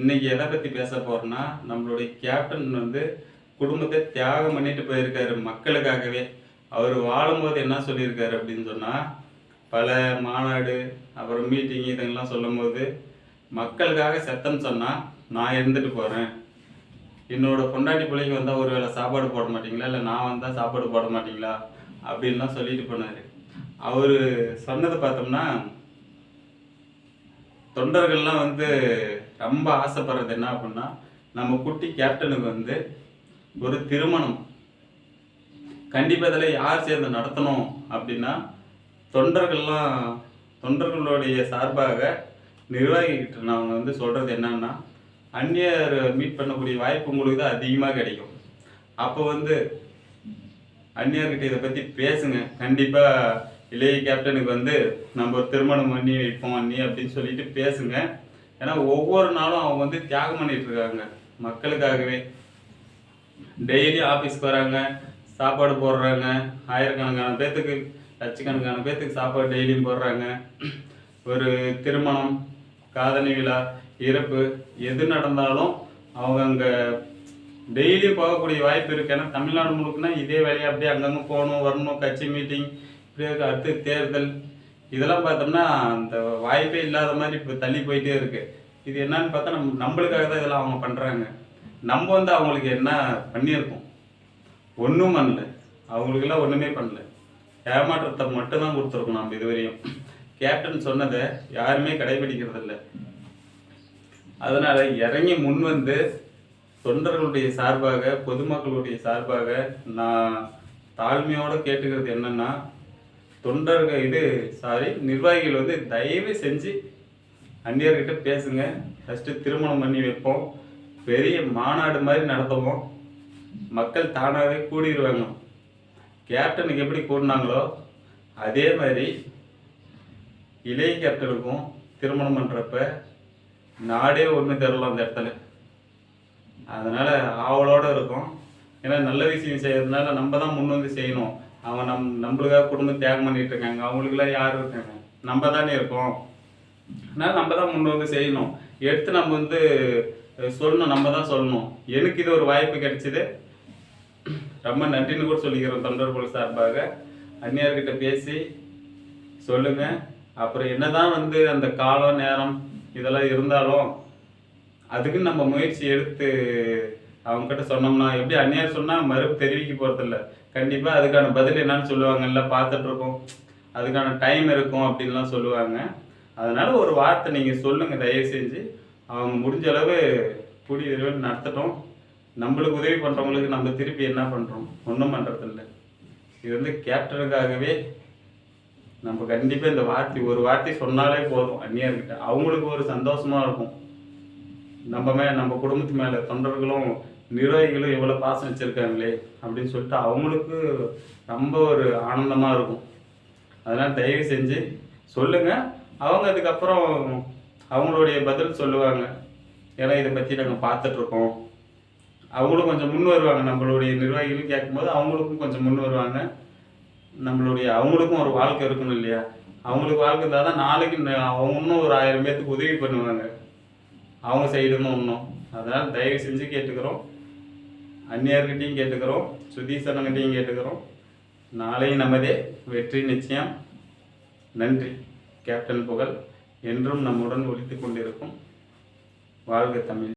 இன்னைக்கு எதை பற்றி பேச போறோம்னா நம்மளுடைய கேப்டன் வந்து குடும்பத்தை தியாகம் பண்ணிட்டு போயிருக்காரு மக்களுக்காகவே. அவர் வாழும்போது என்ன சொல்லியிருக்காரு அப்படின்னு சொன்னால் பல மாநாடு அப்புறம் மீட்டிங் இதெல்லாம் சொல்லும்போது மக்களுக்காக சத்தம் சொன்னால் நான் இருந்துட்டு போகிறேன் என்னோட பொண்டாட்டி பிள்ளைக்கு வந்தால் ஒரு வேளை சாப்பாடு போட மாட்டிங்களா? இல்லை நான் வந்தால் சாப்பாடு போட மாட்டிங்களா? அப்படின்லாம் சொல்லிட்டு போனார். அவர் சொன்னதை பார்த்தோம்னா தொண்டர்கள்லாம் வந்து ரொம்ப ஆசைப்படுறது என்ன அப்படின்னா நம்ம குட்டி கேப்டனுக்கு வந்து ஒரு திருமணம். கண்டிப்பாக இதில் யார் சேர்ந்து நடத்தணும் அப்படின்னா தொண்டர்கள்லாம் தொண்டர்களுடைய சார்பாக நிர்வாகிக்கிட்டு நான் வந்து சொல்கிறது என்னன்னா அந்நியர் மீட் பண்ணக்கூடிய வாய்ப்பு உங்களுக்கு தான் அதிகமாக கிடைக்கும். அப்போ வந்து அந்நியர்கிட்ட இதை பற்றி பேசுங்க. கண்டிப்பாக இளைய கேப்டனுக்கு வந்து நம்ம ஒரு திருமணம் பண்ணி வைப்போம் அண்ணி அப்படின்னு சொல்லிட்டு பேசுங்க. ஏன்னா ஒவ்வொரு நாளும் அவங்க வந்து தியாகம் பண்ணிட்டு இருக்காங்க. மக்களுக்காகவே. டெய்லி ஆஃபீஸ்க்கு வராங்க சாப்பாடு போடுறாங்க ஆயிரக்கணக்கான பேர்த்துக்கு லட்சக்கணக்கான பேர்த்துக்கு சாப்பாடு டெய்லியும் போடுறாங்க. ஒரு திருமணம் காதணி விழா இறப்பு எது நடந்தாலும் அவங்க அங்கே டெய்லியும் போகக்கூடிய வாய்ப்பு இருக்கு. ஏன்னா தமிழ்நாடு முழுக்குனா இதே வேலையை அப்படியே அங்கங்கே போகணும் வரணும் கட்சி மீட்டிங் இப்படியே இருக்கு. அடுத்து தேர்தல் இதெல்லாம் பார்த்தோம்னா அந்த வாய்ப்பே இல்லாத மாதிரி இப்போ தள்ளி போயிட்டே இருக்குது இது என்னன்னு பார்த்தா நம்ம நம்மளுக்காக தான் இதெல்லாம் அவங்க பண்ணுறாங்க நம்ம வந்து அவங்களுக்கு என்ன பண்ணியிருக்கோம்? ஒன்றும் பண்ணல. அவங்களுக்கெல்லாம் ஒன்றுமே பண்ணல. ஏமாற்றத்தை மட்டும்தான் கொடுத்துருக்கோம் நம்ம இதுவரையும். கேப்டன் சொன்னதை யாருமே கடைபிடிக்கிறது இல்லை. இறங்கி முன் வந்து தொண்டர்களுடைய சார்பாக பொதுமக்களுடைய சார்பாக நான் தாழ்மையோட கேட்டுக்கிறது என்னென்னா தொண்டர்கள் இது சாரி நிர்வாகிகள் வந்து தயவு செஞ்சு அந்நியர்கிட்ட பேசுங்க. ஃபஸ்ட்டு திருமணம் பண்ணி வைப்போம். பெரிய மாநாடு மாதிரி நடத்துவோம். மக்கள் தானாகவே கூடிடுவாங்க கேப்டனுக்கு எப்படி கூடினாங்களோ அதே மாதிரி இளைய கேப்டனுக்கும் திருமணம் பண்ணுறப்ப நாடே ஒன்று தரலாம் அந்த இடத்துல. அதனால் ஆவலோடு இருக்கும். ஏன்னா நல்ல விஷயம் செய்யறதுனால நம்ம தான் முன் வந்து செய்யணும். அவன் நம் நம்மளுக்காக குடும்பம் தியாகம் பண்ணிட்டு இருக்காங்க. அவங்களுக்குலாம் யார் இருக்காங்க? நம்ம தானே இருக்கோம். அதனால் நம்ம தான் முன் வந்து செய்யணும். எடுத்து நம்ம வந்து சொல்லணும் நம்ம தான் சொல்லணும். எனக்கு இது ஒரு வாய்ப்பு கிடைச்சிது. ரொம்ப நன்றின்னு கூட சொல்லிக்கிறோம் தொண்டர்கள் சார்பாக. அந்நியர்கிட்ட பேசி சொல்லுங்கள் அப்புறம் என்னதான் வந்து அந்த காலம் நேரம் இதெல்லாம் இருந்தாலும் அதுக்குன்னு நம்ம முயற்சி எடுத்து அவங்ககிட்ட சொன்னோம்னா எப்படி அந்நியார் சொன்னால் மறுப்பு தெரிவிக்க போகிறதில்ல கண்டிப்பாக அதுக்கான பதில் என்னன்னு சொல்லுவாங்கல்ல பார்த்துட்ருக்கோம் அதுக்கான டைம் இருக்கும் அப்படின்லாம் சொல்லுவாங்க. அதனால் ஒரு வார்த்தை நீங்கள் சொல்லுங்கள் தயவு செஞ்சு. அவங்க முடிஞ்ச அளவு கூடிய விரைவில் நடத்தட்டும். நம்மளுக்கு உதவி பண்ணுறவங்களுக்கு நம்ம திருப்பி என்ன பண்ணுறோம் ஒன்றும் பண்ணுறதில்ல இது வந்து கேப்டனுக்காகவே நம்ம கண்டிப்பாக இந்த வார்த்தை ஒரு வார்த்தை சொன்னாலே போதும் அந்நியர்கிட்ட. அவங்களுக்கு ஒரு சந்தோஷமாக இருக்கும். நம்ம மே நம்ம குடும்பத்து மேலே தொண்டர்களும் நிர்வாகிகளும் எவ்வளோ பாசம் வச்சுருக்காங்களே அப்படின்னு சொல்லிட்டு அவங்களுக்கு ரொம்ப ஒரு ஆனந்தமாக இருக்கும். அதனால் தயவு செஞ்சு சொல்லுங்கள் அவங்க அதுக்கப்புறம் அவங்களுடைய பதில் சொல்லுவாங்க. ஏன்னா இதை பற்றி நாங்கள் பார்த்துட்ருக்கோம். அவங்களும் கொஞ்சம் முன் வருவாங்க. நம்மளுடைய நிர்வாகிகள் கேட்கும்போது அவங்களுக்கும் கொஞ்சம் முன் வருவாங்க. நம்மளுடைய அவங்களுக்கும் ஒரு வாழ்க்கை இருக்கணும் இல்லையா? அவங்களுக்கு வாழ்க்கை இருந்தால் தான் நாளைக்கு அவங்க இன்னும் ஒரு ஆயிரம் பேர்த்துக்கு உதவி பண்ணுவாங்க. அவங்க சைடுன்னு ஒன்றும் அதனால் தயவு செஞ்சு கேட்டுக்கிறோம். அந்நியர்கிட்டையும் கேட்டுக்கிறோம். சுதீசனங்கிட்டையும் கேட்டுக்கிறோம். நாளையும் நமதே. வெற்றி நிச்சயம். நன்றி. கேப்டன் புகழ் என்றும் நம்முடன் ஒழித்து கொண்டிருக்கும். வாழ்க தமிழ்.